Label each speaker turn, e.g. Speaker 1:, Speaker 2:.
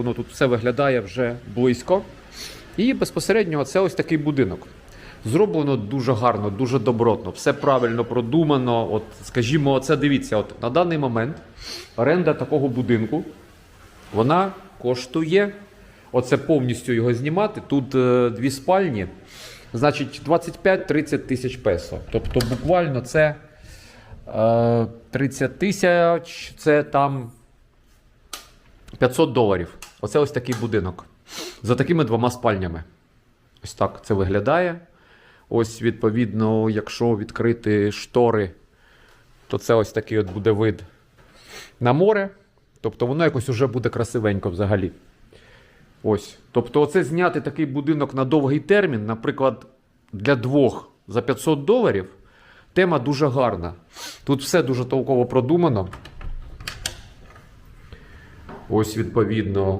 Speaker 1: Воно тут все виглядає вже близько. І безпосередньо це ось такий будинок. Зроблено дуже гарно, дуже добротно, все правильно продумано. От, скажімо, це дивіться, от на даний момент оренда такого будинку вона коштує. Оце повністю його знімати. Тут е, дві спальні, значить 25-30 тисяч песо. Тобто, буквально це е, 30 тисяч, це там 500 доларів. Оце ось такий будинок. За такими двома спальнями. Ось так це виглядає. Ось, відповідно, якщо відкрити штори, то це ось такий от буде вид на море. Тобто воно якось уже буде красивенько взагалі. Ось. Тобто, оце зняти такий будинок на довгий термін, наприклад, для двох за 500 доларів. Тема дуже гарна. Тут все дуже толково продумано. Ось, відповідно,